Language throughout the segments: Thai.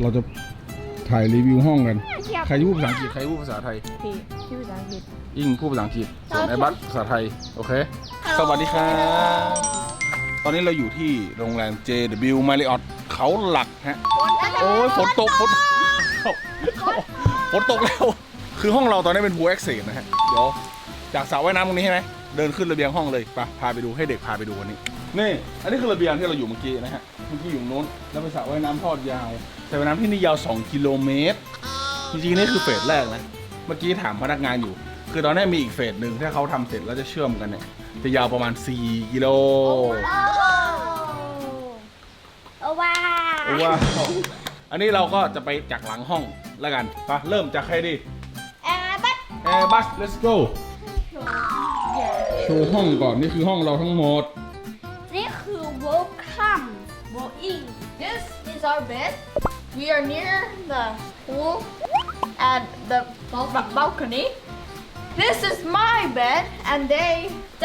เราจะถ่ายรีวิวห้องกันเทียบใครพูดภาษาอังกฤษ ใครพูดภาษาไทย พี่ที่ภาษาอังกฤษ อิงพูดภาษาอังกฤษ ส่วนโอเคไอ้บัสภาษาไทย โอเค Hello สวัสดีครับ ตอนนี้เราอยู่ที่โรงแรม JW Marriott เขาหลักฮะ โอ้ยฝนตกฝนฝนตกแล้ว คือห้องเราตอนนี้เป็นพูลแอคเซสนะฮะ เดี๋ยวจากสระว่ายน้ำตรงนี้ใช่ไหม เดินขึ้นระเบียงห้องเลยไปพาไปดูให้เด็กพาไปดูวันนี้ นี่อันนี้คือระเบียงที่เราอยู่เมื่อกี้นะฮะเมื่อกี้อยู่ตรงนู้นแล้วเป็นสระว่ายน้ำทอดยาวสระว่ายน้ำที่นี่ยาว 2 กิโลเมตร จริงๆนี่คือเฟสแรกนะเมื่อกี้ถามพนักงานอยู่ คือตอนนี้มีอีกเฟสหนึ่งถ้าเขาทำเสร็จแล้วจะเชื่อมกันเนี่ยจะยาวประมาณ 4 กิโลโอ้ว้าว้าวอันนี้เราก็จะไปจากหลังห้องแล้วกันไปเริ่มจากใครดีแอร์บัสแอร์บัส let's go โชว์ห้องก่อนนี่คือห้องเราทั้งหมด is our bed we are near the pool and the bal- balcony this is my bed and they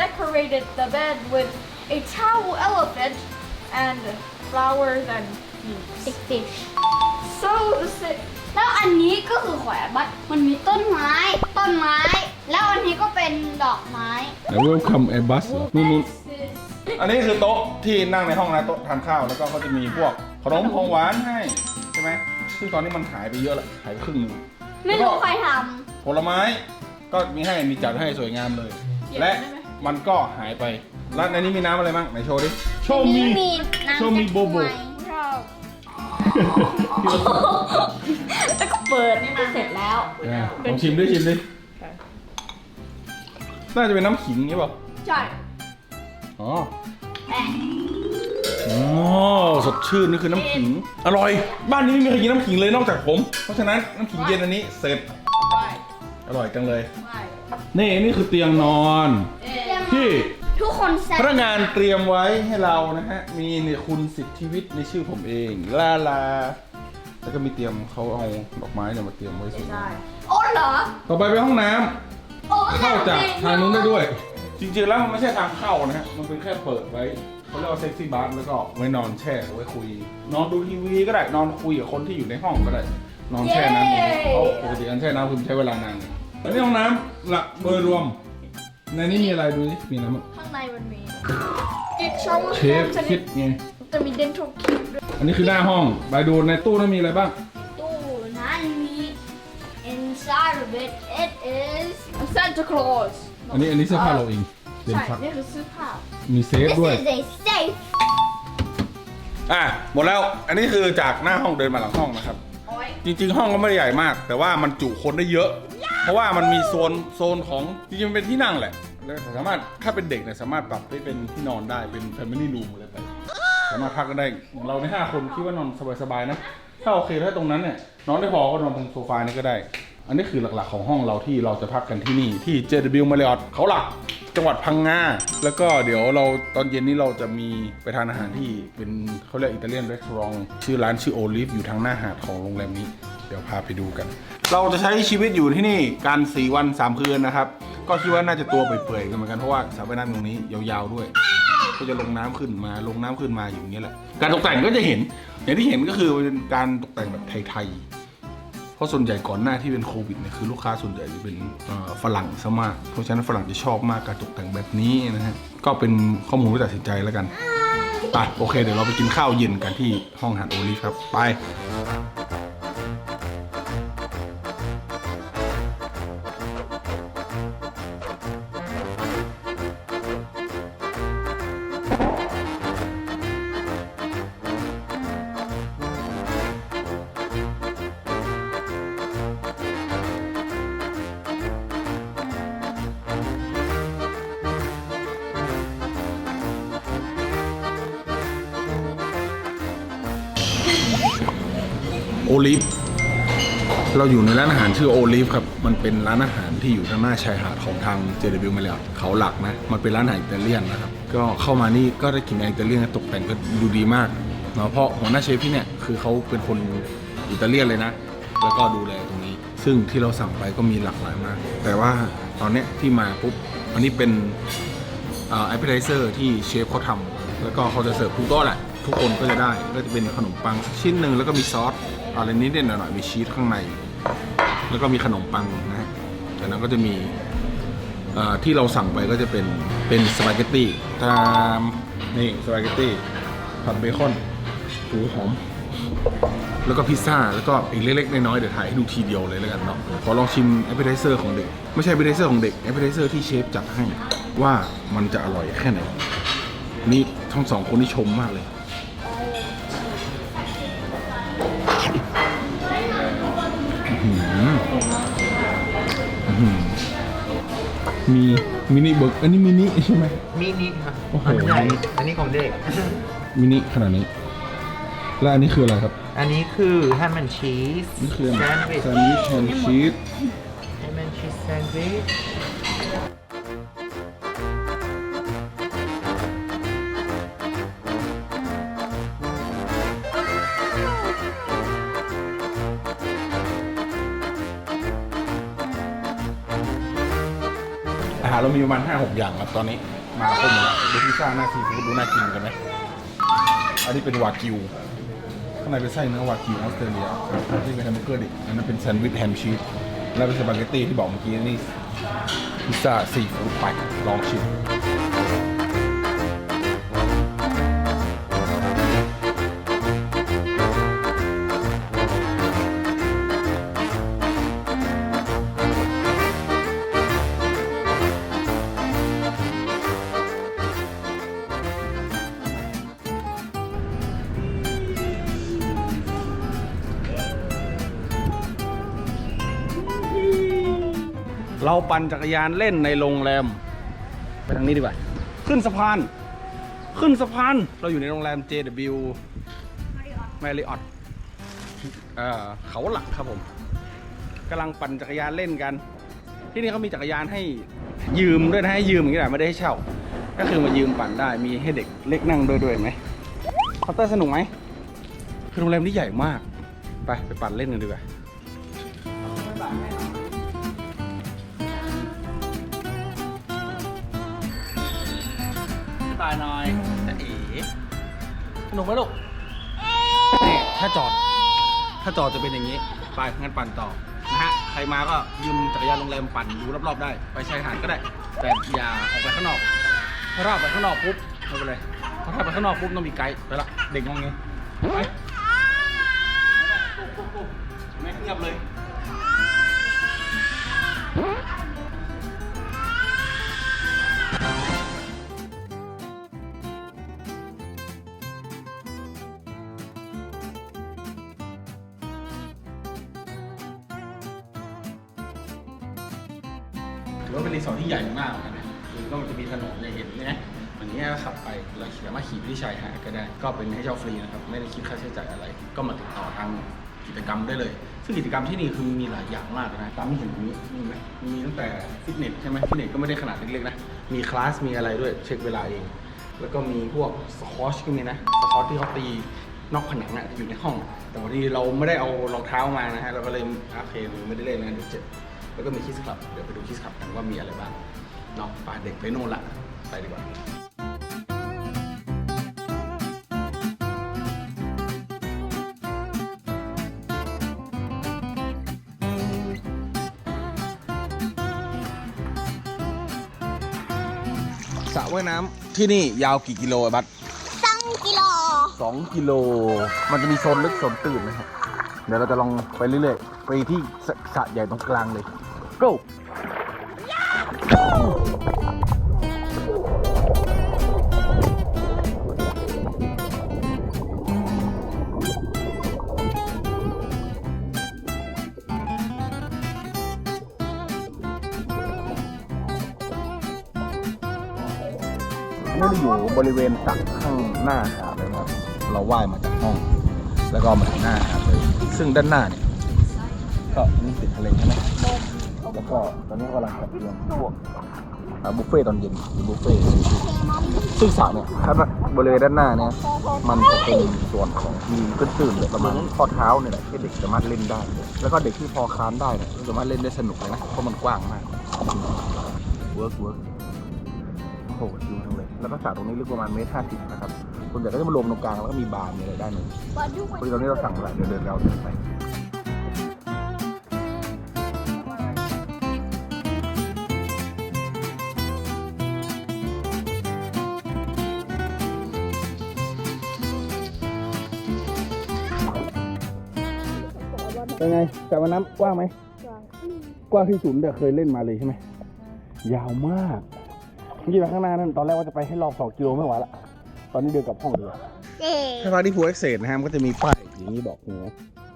decorated the bed with a towel elephant and flowers and fish so the si- แล้วอันนี้ก็คือแขวนบัดมันมีต้นไม้ ต้นไม้ แล้วอันนี้ก็เป็นดอกไม้ ไหน welcome Airbus เหรอนู่นนู่นอันนี้คือโต๊ะที่นั่งในห้องนะโต๊ะทานข้าว แล้วก็เขาจะมีพวก ขนมของหวานให้ใช่ไหมซึ่งตอนนี้มันหายไปเยอะแล้วหายไปครึ่งหนึงไม่รู้ใครทผลไม้ก็มีให้มีจัดให้สวยงามเลยและมันก็หายไปแล้วในนี้มีน้ำอะไรบ้างไหนโชว์ดิโชำว์มี มีน้ำโชว์มีโบโบ แล้วก็เปิดเสร็จแล้ว อะลองชิมดิชิมดิน่าจะเป็นน้ำขิงนี่เปล่าใช่ อ๋อ อ๋อสดชื่นนี่คือน้ำขิง อร่อย บ้านนี้ไม่มีใครกินน้ำขิงเลยนอกจากผม เพราะฉะนั้นน้ำขิงเย็นอันนี้เสร็จใช่อร่อยจังเลยใช่นี่นี่คือเตียงนอนที่ทุกคนแซ่บพนักงานเตรียมไว้ให้เรานะฮะ มีเนี่ยคุณสิทธิวิทย์ในชื่อผมเอง ลาลา แล้วก็มีเตรียมเขาเอาดอกไม้เนี่ยมาเตรียมไว้สวยงามโอ้เหรอ ต่อไปไปห้องน้ำ โอ้เข้าจากทางนู้นได้ด้วย จริงๆแล้วมันไม่ใช่ทางเข้านะฮะ มันเป็นแค่เปิดไว้ เขาเรียกว่าเซ็กซี่บาร์แล้วก็ไว้นอนแช่ไว้คุย นอนดูทีวีก็ได้นอนคุยกับคนที่อยู่ในห้องก็ได้ นอนแช่น้ำเพราะปกติการแช่น้ำคือมันใช้เวลานานอันนี้ห้องน้ำหลักโดยรวม ในนี้มีอะไรดูดิมีอะไรบ้างข้างในมันมีกินช่องเชฟคิดไงจะมี dental kit ด้วยอันนี้คือหน้าห้อง ไปดูในตู้นั้นมีอะไรบ้าง ตู้นั้นมี inside of it it is Santa Claus อันนี้อันนี้เสื้อผ้าเราเอง เต็มใช่พักนี่คือเสื้อผ้ามีเซฟ this ด้วย is a safe อะหมดแล้วอันนี้คือจากหน้าห้องเดินมาหลังห้องนะครับ โอ้ยจริงๆ ห้องก็ไม่ได้ใหญ่มาก แต่ว่ามันจุคนได้เยอะ เพราะว่ามันมีโซนโซนของจริงๆมันเป็นที่นั่งแหละแล้วสามารถถ้าเป็นเด็กเนี่ยสามารถปรับให้เป็นที่นอนได้เป็น Family Room อะไรไปสามารถพักกันได้อย่างเราในห้าคนคิดว่านอนสบายๆนะถ้าโอเคถ้าตรงนั้นเนี่ยนอนได้พอก็นอนตรงโซฟานี่ก็ได้ อันนี้คือหลักๆของห้องเราที่เราจะพักกันที่นี่ที่ JW Marriott เขาหลักจังหวัดพังงา แล้วก็เดี๋ยวเราตอนเย็นนี้เราจะมีไปทานอาหารที่เป็นเขาเรียกอิตาเลียนรีสอร์ทชื่อร้านชื่อโอลิฟอยู่ทางหน้าหาดของโรงแรมนี้ เดี๋ยวพาไปดูกัน เราจะใช้ชีวิตอยู่ที่นี่การ4วัน3คืนนะครับ ก็คิดว่าน่าจะตัวเปื่อยๆกันเหมือนกันเพราะว่าสระว่ายน้ำตรงนี้ยาวๆด้วย ก็จะลงน้ำขึ้นมาลงน้ำขึ้นมาอยู่อย่างนี้แหละ การตกแต่งก็จะเห็น อย่างที่เห็นก็คือเป็นการตกแต่งแบบไทยๆ เพราะส่วนใหญ่ก่อนหน้าที่เป็นโควิดเนี่ยคือลูกค้าส่วนใหญ่จะเป็นฝรั่งซะมาก เพราะฉะนั้นฝรั่งจะชอบมากการตกแต่งแบบนี้นะฮะ ก็เป็นข้อมูลที่ตัดสินใจแล้วกันไปโอเค เดี๋ยวเราไปกินข้าวเย็นกันที่ห้องอาหารโอลิฟครับ ไป เราอยู่ในร้านอาหารชื่อโอลิฟครับ มันเป็นร้านอาหารที่อยู่ทางหน้าชายหาดของทาง JW มาแล้วเขาหลักนะ มันเป็นร้านอาหารอิตาเลียนนะครับ ก็เข้ามานี่ก็ได้กินอาหารอิตาเลียนตกแต่งก็ดูดีมากเนาะเพราะหัวหน้าเชฟที่เนี่ยคือเขาเป็นคนอิตาเลียนเลยนะ แล้วก็ดูแลตรงนี้ ซึ่งที่เราสั่งไปก็มีหลากหลายมาก แต่ว่าตอนเนี้ยที่มาปุ๊บอันนี้เป็นแอปเปิลไเซอร์ที่เชฟเขาทำแล้วก็เขาจะเสิร์ฟทุกโต๊ะแหละทุกคนก็จะได้ก็จะเป็นขนมปังชิ้นหนึ่งแล้วก็มีซอสอะไรนิดเด่นหน่อยมีชีสข้างใน แล้วก็มีขนมปังนะจากนั้นก็จะมีที่เราสั่งไปก็จะเป็นเป็นสปาเกตตี้ตามนี่สปาเกตตี้ผัดเบคอนหูหอม แล้วก็พิซซ่า แล้วก็อีกเล็กๆน้อยๆเดี๋ยวถ่ายให้ดูทีเดียวเลยแล้วกันเนาะขอลองชิมแอปเปิลไเซอร์ของเด็ก ไม่ใช่แอปเปิลไเซอร์ของเด็กแอปเปิลไเซอร์ที่เชฟจัดให้ว่ามันจะอร่อยแค่ไหนนี่ทั้งสองคนที่ชมมากเลย มีมินิเบิร์กอันนี้มินิใช่ไหม มินิครับโอ้โหอันใหญ่อันนี้ของเด็ก มินิขนาดนี้ แล้วอันนี้คืออะไรครับ อันนี้คือแฮมแอนชีสนี่คือแซนด์วิชแซนด์วิชแฮมชีสแฮมแอนชีสแซนด์วิช เรามีประมาณ5 6อย่างครับตอนนี้ มาครบหมดแล้วดูพิซซ่าหน้าซีฟู้ดดูน่ากินกันไหมอันนี้เป็นวากิวข้างในเป็นไส้เนื้อวากิวออสเตรเลียที่เป็นแฮมเบอร์เกอร์ดิอันนั้นเป็นแซนด์วิชแฮมชีสแล้วเป็นสปาเกตตี้ที่บอกเมื่อกี้นี่พิซซ่าซีฟู้ดไปลองชิม เราปั่นจักรยานเล่นในโรงแรม ไปทางนี้ดีกว่า ขึ้นสะพาน ขึ้นสะพาน เราอยู่ในโรงแรม JW Marriott เอ่อเขาหลักครับผมกำลังปั่นจักรยานเล่นกัน ที่นี่เขามีจักรยานให้ยืมด้วยนะให้ยืมอย่างนี้แหละไม่ได้ให้เช่า ก็คือมายืมปั่นได้มีให้เด็กเล็กนั่งด้วยด้วยไหมคอเตอร์สนุกไหมคือโรงแรมนี้ใหญ่มาก ไปไปปั่นเล่นกันดีกว่า บายหน่อยจะเอ๋สนุกไหมลูกนี่ถ้าจอด ถ้าจอดจะเป็นอย่างนี้ ไปงั้นปั่นต่อนะฮะ ใครมาก็ยืมจักรยานโรงแรมปั่นดูรอบๆได้ ไปชายหาดก็ได้ แต่อย่าออกไปข้างนอกถ้าเราออกไปข้างนอกปุ๊บไม่เป็นไรเพราะถ้าไปข้างนอกปุ๊บต้องมีไกด์ไปละเด็กงงไงไปปุ๊บปุ๊บปุ๊บไม่เงียบเลย ว่าเป็นรีสอร์ทที่ใหญ่มากเหมือนกันนะคือก็มันจะมีถนนจะเห็นนะอย่างนี้ขับไปเราสามารถขี่ไปที่ชายหาดก็ได้ ก็เป็นให้เช่าฟรีนะครับ ไม่ได้คิดค่าใช้จ่ายอะไร ก็มาติดต่อทางกิจกรรมได้เลย ซึ่งกิจกรรมที่นี่คือมีหลายอย่างมากนะ ตามที่เห็นตรงนี้มีไหมมีตั้งแต่ฟิตเนสใช่ไหมฟิตเนสก็ไม่ได้ขนาดเล็กๆนะ มีคลาส มีอะไรด้วย เช็คเวลาเอง แล้วก็มีพวกสควอชก็มีนะ สควอชที่เขาตีนอกผนังอะอยู่ในห้อง แต่วันนี้เราไม่ได้เอารองเท้ามานะฮะ เราก็เลยโอเคไม่ได้เล่นนะเดี๋ยวเจ็บ แล้วก็มีคิสคลับ เดี๋ยวไปดูคิสคลับกันว่ามีอะไรบ้างเนาะป่าเด็กไปโน่นละ ไปดีกว่าสระว่ายน้ำที่นี่ยาวกี่กิโลอะบัสสองกิโลสองกิโล มันจะมีโซนลึกโซนตื่นนะครับ เดี๋ยวเราจะลองไปเรื่อยๆ ไปที่สระสระใหญ่ตรงกลางเลย go ไม่ได้อยู่บริเวณสระข้างหน้าหาดเลยนะครับ เราว่ายมาจากห้อง แล้วก็มาถึงหน้าหาดเลย ซึ่งด้านหน้าเนี่ยก็มีติดทะเลใช่ไหม แล้วก็ตอนนี้กำลังจัดเตรียมพวกบุฟเฟ่ต์ตอนเย็นบุฟเฟ่ต์ซึ่งสระเนี่ยถ้าบริเวณด้านหน้าเนี่ยมันจะเป็นส่วนของมีตื้นๆเลยประมาณข้อเท้าเนี่ยแหละที่เด็กสามารถเล่นได้ แล้วก็เด็กที่พอคลานได้เนี่ยสามารถเล่นได้สนุกเลยนะเพราะมันกว้างมากเวิร์กเวิร์กโอ้โหชิลทั้งเลย แล้วก็สระตรงนี้ลึกประมาณเมตรห้าสิบนะครับส่วนใหญ่ก็จะมารวมตรงกลางแล้วก็มีบาร์มีอะไรด้หนึ่งพอดีตอนนี้เราสั่งแล้วเดี๋ยวเดินเราเดินไป เป็นไงสระว่ายน้ำกว้างไหมกว้างที่สุดแต่เคยเล่นมาเลยใช่ไหมยาวมากเมื่อกี้ไปข้างหน้านั่นตอนแรกว่าจะไปให้รอบสองกิโลไม่ไหวละตอนนี้เดินกลับห้องเลยถ้าพาที่ภูเอ็กเซสนะฮะมันก็จะมีป้ายอย่างนี้บอกนะ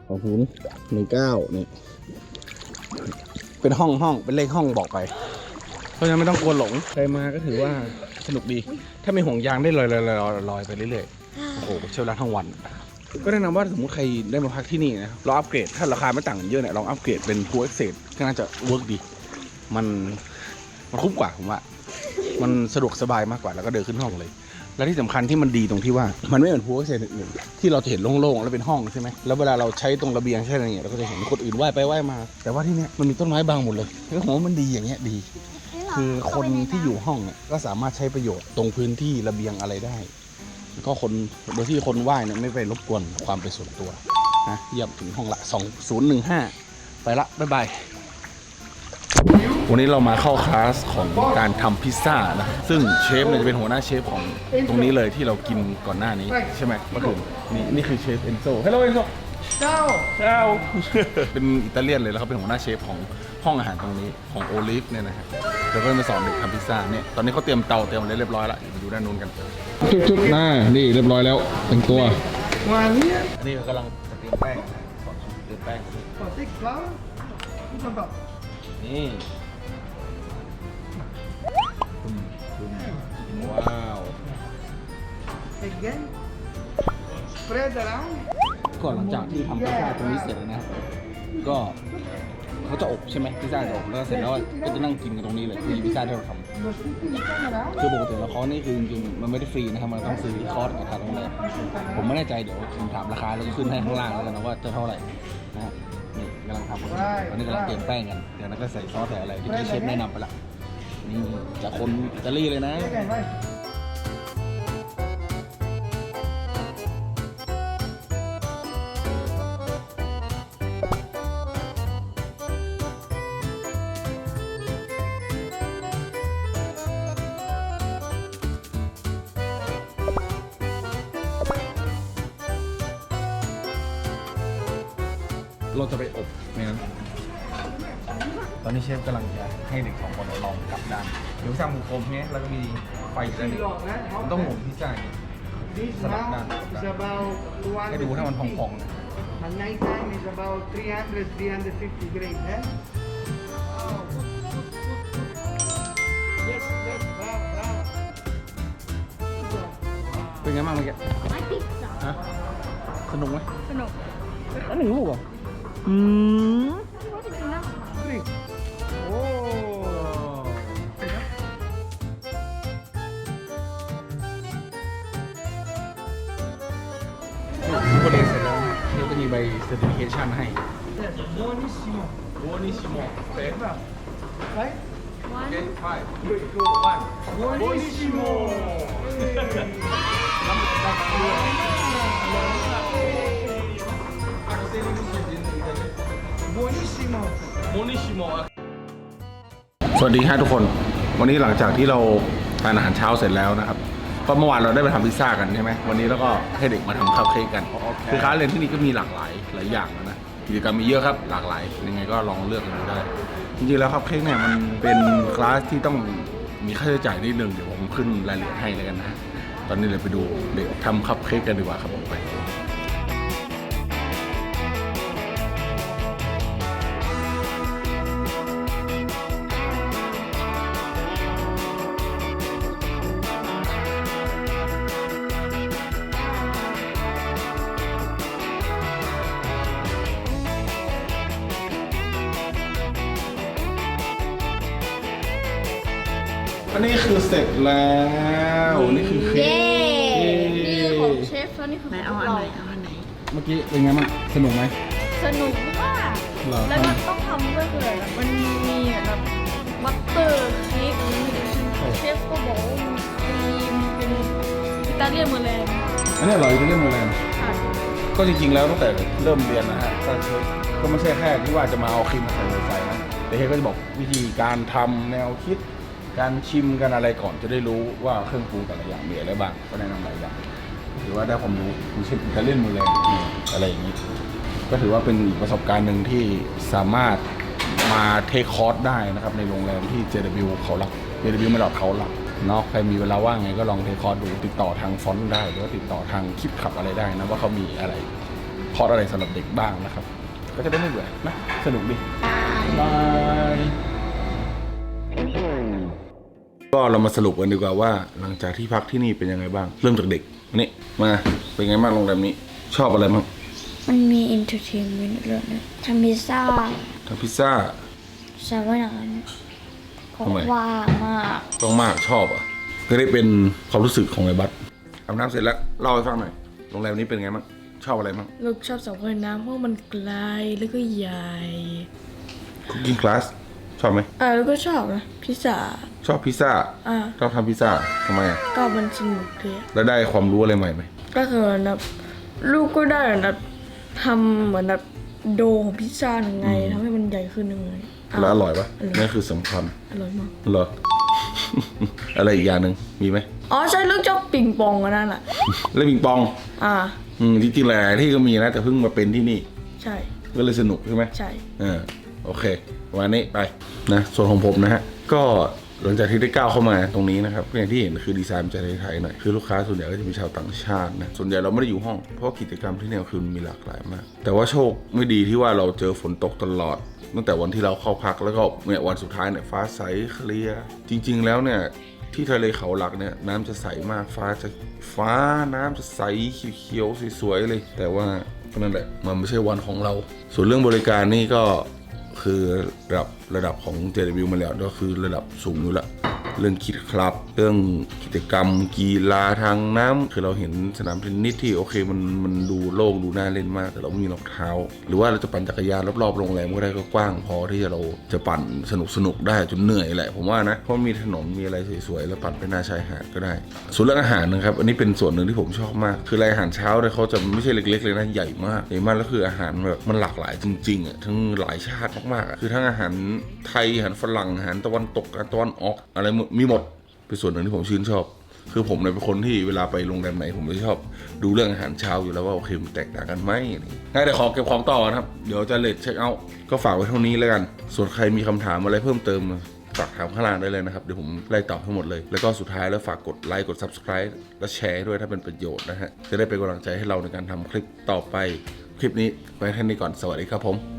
ของศูนย์หนึ่งเก้านี่เป็นห้องห้องเป็นเลขห้องบอกไป เพราะฉะนั้นไม่ต้องกลัวหลงใครมาก็ถือว่าสนุกดี ถ้ามีห่วงยางได้ลอยลอยลอยลอยไปเรื่อยๆโอ้โหใช้เวลาทั้งวัน ก็แนะนำว่าสมมติใครได้มาพักที่นี่นะเราอัปเกรดถ้าราคาไม่ต่างกันเยอะเนี่ยลองอัปเกรดเป็นฟูเอ็กเซก็น่าจะเวิร์กดี มันมันคุ้มกว่าผมว่า มันสะดวกสบายมากกว่าแล้วก็เดินขึ้นห้องเลย และที่สำคัญที่มันดีตรงที่ว่า มันไม่เหมือนฟูเอ็กเซอื่นๆที่เราจะเห็นโล่งๆแล้วเป็นห้องใช่ไหมแล้วเวลาเราใช้ตรงระเบียงใช่อะไรเงี้ยเราก็จะเห็นคนอื่นว่ายไปว่ายมา แต่ว่าที่เนี้ยมันมีต้นไม้บางหมดเลยแล้วผมว่ามันดีอย่างเงี้ยดี คือคนที่อยู่ห้องเนี่ยก็สามารถใช้ประโยชน์ตรงพื้นที่ระเบียงอะไรได้แล้ว ก็คนโดยที่คนไหว้เนี่ยไม่ไปรบกวนความเป็นส่วนตัวนะเยี่ยมถึงห้องละ2015 ไปละ บ๊ายบาย วันนี้เรามาเข้าคลาสของการทำพิซซ่านะ ซึ่งเชฟเนี่ยจะเป็นหัวหน้าเชฟของตรงนี้เลยที่เรากินก่อนหน้านี้ ใช่ไหมเมื่อคืนนี่นี่คือเชฟเอนโซฮัลโหลเอนโซ เจ้า เจ้า เป็นอิตาเลียนเลยแล้วเขาเป็นหัวหน้าเชฟของห้องอาหารตรงนี้ของโอลิฟเนี่ยนะฮะเดี๋ยวก็มาสอนเด็กทำพิซซ่าเนี่ยตอนนี้เขาเตรียมเตาเตรียมอะไรเรียบร้อยแล้วเดี๋ยวไปดูด้านนู้นกันจุดๆน่านี่เรียบร้อยแล้วแต่งตัวนี่กำลังจะเตรียมแป้งนะสอนเตรียมแป้งนี่ตุ้มตุ้มว้าว Again. Spread around. ก่อนหลังจากที่ทำพิซซ่าตรงนี้เสร็จแล้วนะครับก็เขาจะอบใช่ไหมพิซซ่าจะอบแล้วเสร็จแล้วก็จะนั่งกินกันตรงนี้เลยคือพิซซ่าที่เราทำคือปกติแล้วคอร์สนี่คือจริงๆมันไม่ได้ฟรีนะครับมันต้องซื้อคอร์สกับทางโรงแรมผมไม่แน่ใจเดี๋ยวผมถามราคาแล้วก็ขึ้นให้ข้างล่างแล้วกันนะว่าจะเท่าไหร่นะนี่กำลังทำกันอยู่ตอนนี้กำลังเตรียมแป้งกันเดี๋ยวนั้นก็ใส่ซอสใส่อะไรที่เชฟแนะนำไปละนี่จากคนอิตาลีเลยนะ เราจะไปอบในนั้นตอนนี้เชฟกำลังจะให้เด็กสองคนลองกลับด้านเดี๋ยวสร้างมุมกลมเนี้ยแล้วก็มีไฟอยู่ด้านหนึ่ง Long, eh? มันต้องหมุนพิซซ่าอย่างนี้ This Sarap now na. is about ให้ดูถ้ามันพ 250. องๆนะ At night time is about 300, 350 grams, eh? Yes, yes, bravo, bravo. เป็นไงบ้างเมื่อกี้มาพิซซ่าฮะสนุกไหมสนุก อันหนึ่งลูกเหรอ อืม Three. Oh. ทุกคนเรียนเสร็จแล้วนะเชฟก็มีใบเซอร์ติฟิเคชันให้ Yes, buonissimo. โอ้นี่ชิโมเฟส Right? เกตไฟ Good, good. One. Buonissimo. Buonissimo. โมนิ สวัสดีฮะทุกคน วันนี้หลังจากที่เราทานอาหารเช้าเสร็จแล้วนะครับก็เมื่อวานเราได้ไปทำพิซซ่ากันใช่ไหมวันนี้แล้วก็ให้เด็กมาทำคัพเค้กกันคือคลาสเรียนที่นี่ก็มีหลากหลายหลายอย่างนะกิจกรรมมีเยอะครับหลากหลายยังไงก็ลองเลือกกันดูได้ จริงๆแล้วคัพเค้กเนี่ยมันเป็นคลาสที่ต้องมีค่าใช้จ่ายนิดนึงเดี๋ยวผมขึ้นรายละเอียดให้แล้วกันนะตอนนี้เลยไปดูเด็กทำคัพเค้กกันดีกว่าครับผมไป นนี้คือเสร็จแล้ว นี่คือเค้เย้กนี่คือของเชฟแล้วนี่คือของเราเมื่อกี้เป็นไงบ้างสนุกไหมสนุกมากเหรอแล้วก็ต้องทำก็คืออะไรนะมันมีแบบบัตเตอร์เค้กเชฟก็บอกว่ามันเป็นอิตาเลียนหมดเลยอันนี้อร่อยจะเล่นโมแลนด์ค่ะก็จริงๆแล้วตั้งแต่เริ่มเรียนนะฮะก็คือก็ไม่ใช่แค่ที่ว่าจะมาเอาครีมมาใส่ใส่นะแต่เฮก็จะบอกวิธีการทำแนวคิด การชิมกันอะไรก่อนจะได้รู้ว่าเครื่องปรุงแต่ละอย่างมีอะไรบ้างก็แนะนำหลายอย่างหรือว่าได้ความรู้อย่างเช่นอิตาเลียนมแลนด์อะไรอย่างนี้ ก็ถือว่าเป็นอีกประสบการณ์หนึ่งที่สามารถมาเทคคอร์สได้นะครับ ในโรงแรมที่ JW เขาหลัก JW ม่หลอดเขาหลักเนาะใครมีเวลาว่างไงก็ลองเทคคอร์สดูติดต่อทางฟอนต์ได้หรือว่าติดต่อทางคลิปขับอะไรได้นะว่าเขามีอะไรคอร์สอะไรสำหรับเด็กบ้างนะครับ ก็จะได้ไม่เบื่อนะสนุกดีบาย ก็เรามาสรุปกันดีกว่าว่า หลังจากที่พักที่นี่เป็นยังไงบ้าง เริ่มจากเด็กมานี่มาเป็นไงบ้างโรงแรมนี้ ชอบอะไรบ้างมันมีอินเตอร์เทนเมนต์ด้วยนะทำพิซซ่าทำพิซซ่าใช่ว่าอย่างนั้นของทำไมว่างมากต้องมากชอบอะก็ได้เป็นความรู้สึกของไอ้บัสอาบน้ำเสร็จแล้วเล่าให้ฟังหน่อยโรงแรมนี้เป็นไงบ้างชอบอะไรบ้างลูกชอบสระว่ายน้ำเพราะมันไกลแล้วก็ใหญ่คุกกิ้งคลาสชอบไหมอ่าแล้วก็ชอบนะพิซซ่า ชอบพิซซ่าอ่าชอบทำพิซซ่าทำไมอะก็มันสนุกดีอะแล้วได้ความรู้อะไรใหม่ไหมก็คือแบบลูกก็ได้แบบทำเหมือนแบบโดของพิซซ่ายังไงทำให้มันใหญ่ขึ้นยังไงะแล้วอร่อยปะอร่อยนั่นคือสำคัญอร่อยมากเหรอ อะไรอีกอย่างหนึ่งมีไหม อ๋อใช่ลูกชอบปิงปองอันนั้นแหละเล่นปิงปองอ่า อืมจริงๆหลายๆที่ก็มีนะแต่เพิ่งมาเป็นที่นี่ ใช่ก็เลยสนุกใช่ไหม ใช่ อ่าโอเค วันนี้ไปนะ ส่วนของผมนะฮะ ก็ หลังจากที่ได้ก้าวเข้ามาตรงนี้นะครับอย่างที่เห็นคือดีไซน์มันจะไทยๆหน่อยคือลูกค้าส่วนใหญ่ก็จะเป็นชาวต่างชาตินะส่วนใหญ่เราไม่ได้อยู่ห้อง เพราะกิจกรรมที่เนี่ยคือมันมีหลากหลายมาก แต่ว่าโชคไม่ดีที่ว่าเราเจอฝนตกตลอดตั้งแต่วันที่เราเข้าพักแล้วก็เนี่ยวันสุดท้ายเนี่ยฟ้าใสเคลียร์จริง ๆ แล้วเนี่ยที่ทะเลเขาหลักเนี่ยน้ำจะใสมากฟ้าจะฟ้าน้ำจะใสเขียวๆสวยๆเลย แต่ว่าก็นั่นแหละมันไม่ใช่วันของเรา ส่วนเรื่องบริการนี่ก็ คือระดับระดับของ JW มาแล้วก็คือระดับสูงอยู่แล้ว เรื่องคิดครับ เรื่องกิจกรรมกีฬาทางน้ำคือเราเห็นสนามเทนนิสที่โอเคมันมันดูโล่งดูน่าเล่นมาก แต่เราไม่มีรองเท้า หรือว่าเราจะปั่นจักรยานรอบๆโรงแรมก็ได้ก็กว้าง พอที่จะเราจะปั่นสนุกสนุกๆได้จนเหนื่อยแหละผมว่านะเพราะมีถนนมีอะไรสวยๆแล้วปั่นไปหน้าชายหาดก็ได้ ส่วนเรื่องอาหารนะครับอันนี้เป็นส่วนหนึ่งที่ผมชอบมาก คือรายอาหารเช้าเนี่ยเขาจะไม่ใช่เล็กๆเลยนะใหญ่มากใหญ่มากแล้วคืออาหารแบบมันหลากหลายจริงๆอะทั้งหลายชาติมากๆคือทั้งอาหารไทยอาหารฝรั่งอาหารตะวันตกอาหารตะวันออกอะไรหมดมีหมดเป็นส่วนหนึ่งที่ผมชื่นชอบ คือผมเนี่ยเป็นคนที่เวลาไปโรงแรมไหนผมจะชอบ ดูเรื่องอาหารเช้าอยู่แล้วว่าโอเคมันแตกต่างกันไหมนี่งั้นเดี๋ยวขอเก็บของต่อนะครับ เดี๋ยวจะเลทเช็คเอาท์ก็ฝากไว้เท่านี้แล้วกัน ส่วนใครมีคำถามอะไรเพิ่มเติมฝากถามข้างล่างได้เลยนะครับ เดี๋ยวผมไล่ตอบให้งหมดเลย แล้วก็สุดท้ายแล้วฝากกดไลค์กด subscribe และแชร์ด้วยถ้าเป็นประโยชน์นะฮะจะได้เป็นกำลังใจให้เราในการทำคลิปต่อไป คลิปนี้ไว้แค่นี้ก่อนสวัสดีครับผม